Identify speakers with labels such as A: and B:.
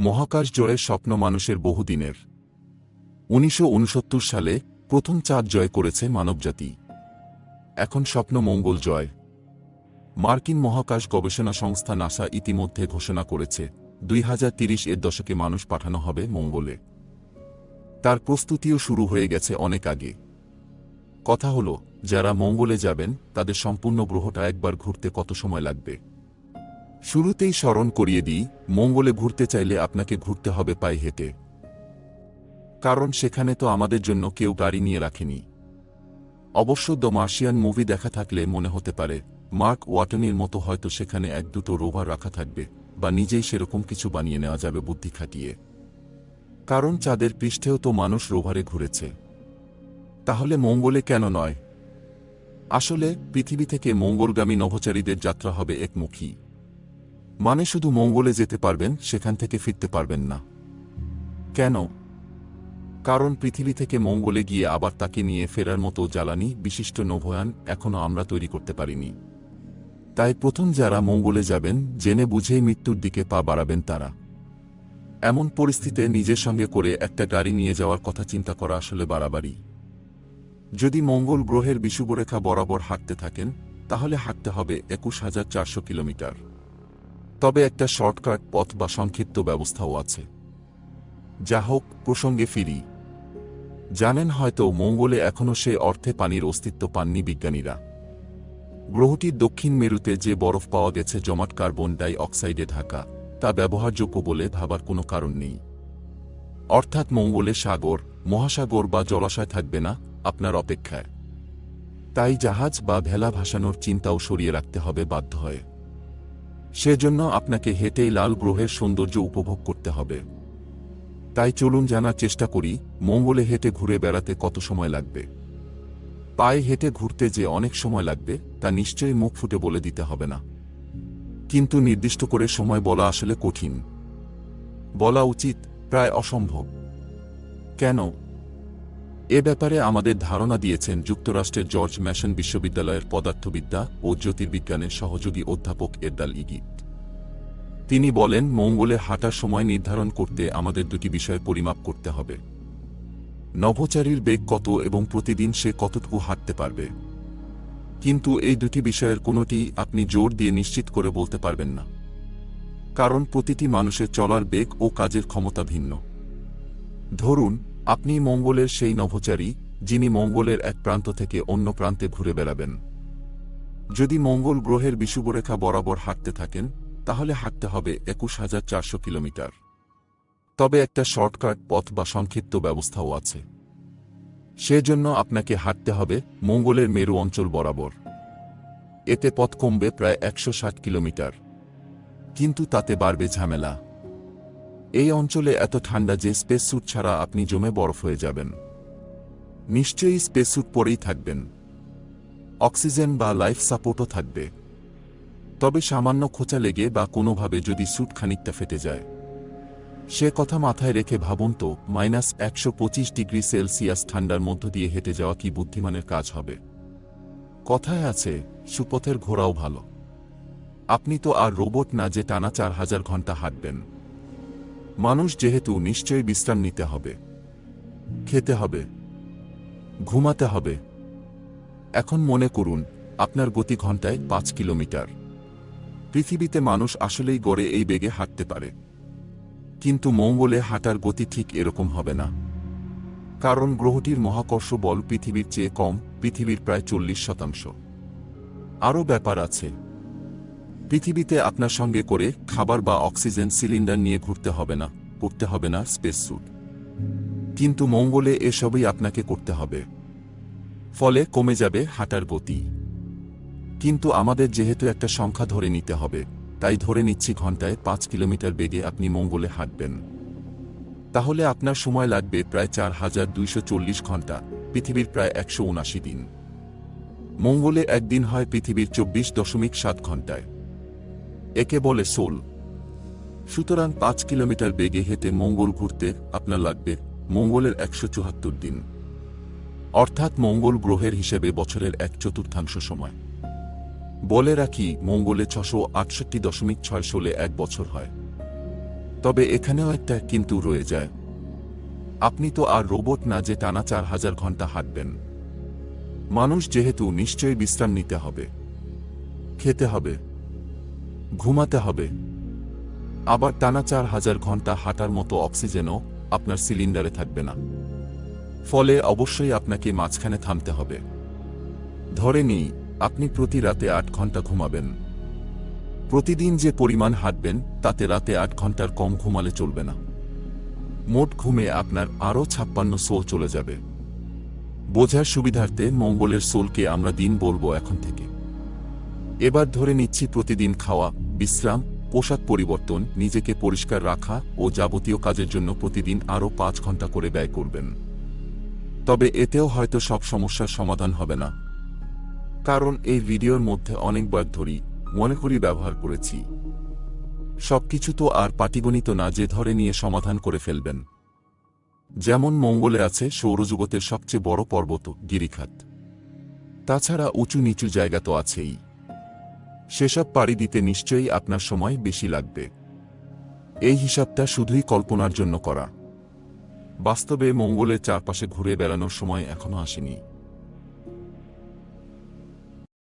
A: মহাকাশ জয়ের স্বপ্ন মানুষের বহুদিনের। উনিশশো উনসত্তর সালে প্রথম চাঁদ জয় করেছে মানবজাতি। এখন স্বপ্ন মঙ্গল জয়। মার্কিন মহাকাশ গবেষণা সংস্থা নাসা ইতিমধ্যে ঘোষণা করেছে, দুই এর দশকে মানুষ পাঠানো হবে মঙ্গলে। তার প্রস্তুতিও শুরু হয়ে গেছে অনেক আগে। কথা হল, যারা মঙ্গলে যাবেন, তাদের সম্পূর্ণ গ্রহটা একবার ঘুরতে কত সময় লাগবে? শুরুতেই স্মরণ করিয়ে দিই, মঙ্গলে ঘুরতে চাইলে আপনাকে ঘুরতে হবে পায়ে হেঁটে। কারণ সেখানে তো আমাদের জন্য কেউ গাড়ি নিয়ে রাখেনি। অবশ্য দ্য মার্শিয়ান মুভি দেখা থাকলে মনে হতে পারে, মার্ক ওয়াটনের মতো হয়তো সেখানে এক দুটো রোভার রাখা থাকবে, বা নিজেই সেরকম কিছু বানিয়ে নেওয়া যাবে বুদ্ধি খাটিয়ে। কারণ চাঁদের পৃষ্ঠেও তো মানুষ রোভারে ঘুরেছে। তাহলে মঙ্গলে কেন নয়? আসলে, পৃথিবী থেকে মঙ্গলগামী নভোচারীদের যাত্রা হবে একমুখী। মানে শুধু মঙ্গলে যেতে পারবেন, সেখান থেকে ফিরতে পারবেন না। কেন? কারণ পৃথিবী থেকে মঙ্গলে গিয়ে আবার তাকে নিয়ে ফেরার মতো জ্বালানি, বিশিষ্ট নভোয়ান এখনও আমরা তৈরি করতে পারিনি। তাই প্রথম যারা মঙ্গলে যাবেন, জেনে বুঝেই মৃত্যুর দিকে পা বাড়াবেন তারা। এমন পরিস্থিতিতে নিজের সঙ্গে করে একটা গাড়ি নিয়ে যাওয়ার কথা চিন্তা করা আসলে বাড়াবাড়ি। যদি মঙ্গল গ্রহের বিষুবরেখা বরাবর হাঁটতে থাকেন, তাহলে হাঁটতে হবে একুশ হাজার চারশো কিলোমিটার। তবে একটা শর্টকাট পথ বা সংক্ষিপ্ত ব্যবস্থাও আছে। যা হোক, প্রসঙ্গে ফিরি। জানেন হয়তো মঙ্গলে এখনও সে অর্থে পানির অস্তিত্ব পাননি বিজ্ঞানীরা। গ্রহটির দক্ষিণ মেরুতে যে বরফ পাওয়া গেছে জমাট কার্বন ডাই অক্সাইডে ঢাকা, তা ব্যবহারযোগ্য বলে ভাবার কোনো কারণ নেই। অর্থাৎ মঙ্গলে সাগর, মহাসাগর বা জলাশয় থাকবে না, আপনার অপেক্ষায়। তাই জাহাজ বা ভেলা ভাসানোর চিন্তাও সরিয়ে রাখতে হবে বাধ্য হয়ে। সেজন্য আপনাকে হেঁটেই লাল গ্রহের সৌন্দর্য উপভোগ করতে হবে। তাই চলুন জানার চেষ্টা করি, মঙ্গলে হেঁটে ঘুরে বেড়াতে কত সময় লাগবে। পায়ে হেঁটে ঘুরতে যে অনেক সময় লাগবে, তা নিশ্চয়ই মুখ ফুটে বলে দিতে হবে না। কিন্তু নির্দিষ্ট করে সময় বলা আসলে কঠিন। বলা উচিত, প্রায় অসম্ভব। কেন? এ ব্যাপারে আমাদের ধারণা দিয়েছেন যুক্তরাষ্ট্রের জর্জ ম্যাশন বিশ্ববিদ্যালয়ের পদার্থবিদ্যা ও জ্যোতির্বিজ্ঞানের সহযোগী অধ্যাপক এরদাল ইগিত। তিনি বলেন, মঙ্গলে হাঁটার সময় নির্ধারণ করতে আমাদের দুটি বিষয় পরিমাপ করতে হবে। নভোচারীর বেগ কত এবং প্রতিদিন সে কতটুকু হাঁটতে পারবে? কিন্তু এই দুটি বিষয়ের কোনোটি আপনি জোর দিয়ে নিশ্চিত করে বলতে পারবেন না। কারণ প্রতিটি মানুষের চলার বেগ ও কাজের ক্ষমতা ভিন্ন। ধরুন আপনি মঙ্গলের সেই নভোচারী, যিনি মঙ্গলের এক প্রান্ত থেকে অন্য প্রান্তে ঘুরে বেড়াবেন। যদি মঙ্গল গ্রহের বিষুবরেখা বরাবর হাঁটতে থাকেন, তাহলে হাঁটতে হবে একুশ হাজার চারশো কিলোমিটার। তবে একটা শর্টকাট পথ বা সংক্ষিপ্ত ব্যবস্থাও আছে। সেজন্য আপনাকে হাঁটতে হবে মঙ্গলের মেরু অঞ্চল বরাবর। এতে পথ কমবে প্রায় একশো ষাট কিলোমিটার। কিন্তু তাতে বাড়বে ঝামেলা। এই অঞ্চলে এত ঠান্ডা যে স্পেস স্যুট ছাড়া আপনি জমে বরফ হয়ে যাবেন। নিশ্চয়ই স্পেস স্যুট পরেই থাকবেন। অক্সিজেন বা লাইফ সাপোর্টও থাকবে। তবে সামান্য খোঁচা লেগে বা কোনোভাবে যদি স্যুট খানিকটা ফেটে যায়। সে কথা মাথায় রেখে ভাবুন তো মাইনাস একশো পঁচিশ ডিগ্রি সেলসিয়াস ঠান্ডার মধ্য দিয়ে হেঁটে যাওয়া কি বুদ্ধিমানের কাজ হবে? কথায় আছে, সুপথের ঘোরাও ভালো। আপনি তো আর রোবট না যে টানা চার হাজার ঘণ্টা হাঁটবেন। মানুষ যেহেতু নিশ্চয়ই বিশ্রাম নিতে হবে, খেতে হবে, ঘুমাতে হবে, এখন মনে করুন, আপনার গতি ঘন্টায় পাঁচ কিলোমিটার। পৃথিবীতে মানুষ আসলেই গড়ে এই বেগে হাঁটতে পারে। কিন্তু মঙ্গলে হাঁটার গতি ঠিক এরকম হবে না। কারণ গ্রহটির মহাকর্ষ বল পৃথিবীর চেয়ে কম, পৃথিবীর প্রায় চল্লিশ শতাংশ। আরও ব্যাপার আছে পৃথিবীতে আপনার সঙ্গে করে খাবার বা অক্সিজেন সিলিন্ডার নিয়ে ঘুরতে হবে না করতে হবে না স্পেস স্যুট কিন্তু মঙ্গলে এসবই আপনাকে করতে হবে। ফলে কমে যাবে হাঁটার গতি। কিন্তু আমাদের যেহেতু একটা সংখ্যা ধরে নিতে হবে, তাই ধরে নিচ্ছি ঘন্টায় পাঁচ কিলোমিটার বেগে আপনি মঙ্গলে হাঁটবেন। তাহলে আপনার সময় লাগবে প্রায় চার হাজার দুইশো চল্লিশ ঘণ্টা, পৃথিবীর প্রায় একশো উনাশি দিন। মঙ্গলে একদিন হয় পৃথিবীর চব্বিশ দশমিক সাত ঘন্টায়। একে বলে সোল। সুতরাং পাঁচ কিলোমিটার বেগে হেঁটে মঙ্গল ঘুরতে আপনার লাগবে মঙ্গলের একশো চুহাত্তর দিন। অর্থাৎ মঙ্গল গ্রহের হিসেবে বছরের এক চতুর্থাংশ সময়। বলে রাখি, মঙ্গলে ছশো আটষট্টি দশমিক ছয় ষোলে এক বছর হয়। তবে এখানেও একটা কিন্তু রয়ে যায়। আপনি তো আর রোবট না যে টানা চার হাজার ঘণ্টা হাঁটবেন। মানুষ যেহেতু নিশ্চয়ই বিশ্রাম নিতে হবে। খেতে হবে। ঘুমাতে হবে। আবার টানা চার হাজার ঘণ্টা হাঁটার মতো অক্সিজেনও আপনার সিলিন্ডারে থাকবে না। ফলে অবশ্যই আপনাকে মাঝখানে থামতে হবে। ধরে নিই, আপনি প্রতি রাতে আট ঘণ্টা ঘুমাবেন। প্রতিদিন যে পরিমাণ হাঁটবেন, তাতে রাতে আট ঘণ্টার কম ঘুমালে চলবে না। মোট ঘুমে আপনার আরও ছাপ্পান্ন সোল চলে যাবে। বোঝার সুবিধার্থে মঙ্গলের সোলকে আমরা দিন বলব এখন থেকে। এবার ধরে নিচ্ছি প্রতিদিন খাওয়া, বিশ্রাম, পোশাক পরিবর্তন, নিজেকে পরিষ্কার রাখা ও যাবতীয় কাজের জন্য প্রতিদিন আরও পাঁচ ঘণ্টা করে ব্যয় করবেন। তবে এতেও হয়তো সব সমস্যার সমাধান হবে না। কারণ এই ভিডিওর মধ্যে অনেকবার ধরি, মনে করি ব্যবহার করেছি। সবকিছু তো আর পাটিগণিত না যে ধরে নিয়ে সমাধান করে ফেলবেন। যেমন মঙ্গলে আছে সৌরজগতের সবচেয়ে বড় পর্বত গিরিখাত। তাছাড়া উঁচু নিচু জায়গা তো আছেই। সেসব পাড়ি দিতে নিশ্চয়ই আপনার সময় বেশি লাগবে। এই হিসাবটা শুধুই কল্পনার জন্য করা। বাস্তবে মঙ্গলের চারপাশে ঘুরে বেড়ানোর সময় এখনও আসেনি।